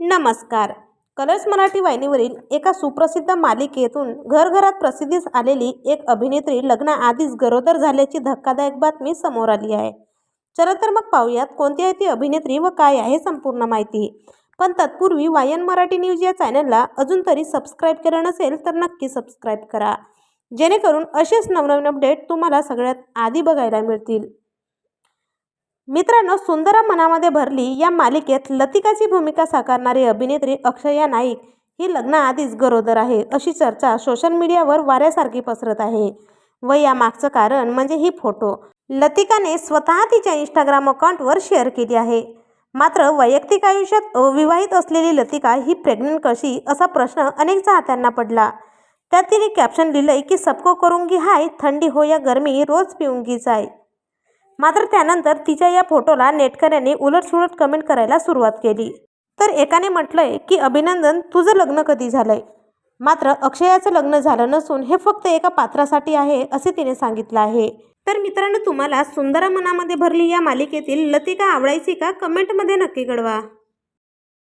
नमस्कार. कलर्स मराठी वाहिनीवरील एका सुप्रसिद्ध मालिकेतून घरघरात प्रसिद्धीस आलेली एक अभिनेत्री लग्नाआधीच गरोदर झाल्याची धक्कादायक बातमी समोर आली आहे. चला तर मग पाहूयात कोणती आहे ती अभिनेत्री व काय आहे संपूर्ण माहिती. पण तत्पूर्वी वायन मराठी न्यूज या चॅनलला अजून तरी सबस्क्राईब केलं नसेल तर नक्की सबस्क्राईब करा. जेणेकरून असेच नवनवीन अपडेट तुम्हाला सगळ्यात आधी बघायला मिळतील. मित्रांनो सुंदरम मनामध्ये भरली या मालिकेत लतिकाची भूमिका साकारणारी अभिनेत्री अक्षया नाईक ही लग्नाआधीच गरोदर आहे अशी चर्चा सोशल मीडियावर वाऱ्यासारखी पसरत आहे. व यामागचं कारण म्हणजे ही फोटो. लतिकाने स्वतः तिच्या इंस्टाग्राम अकाउंटवर शेअर केली आहे. मात्र वैयक्तिक आयुष्यात अविवाहित असलेली लतिका ही प्रेग्नंट कशी असा प्रश्न अनेक चाहत्यांना पडला. त्यात तिने कॅप्शन लिहिलंय की सबको करूंगी हाय थंडी हो या गरमी रोज पिऊंगी जाय मात्र त्यानंतर तिच्या या फोटोला नेटकऱ्यांनी उलटसुलट कमेंट करायला सुरुवात केली. तर एकाने म्हटलंय की अभिनंदन तुझं लग्न कधी झालंय? मात्र अक्षयाचं लग्न झालं नसून हे फक्त एका पात्रासाठी आहे असे तिने सांगितलं आहे. तर मित्रांनो तुम्हाला सुंदरा मनामध्ये भरली या मालिकेतील लतिका आवडायची का? कमेंटमध्ये नक्की कळवा.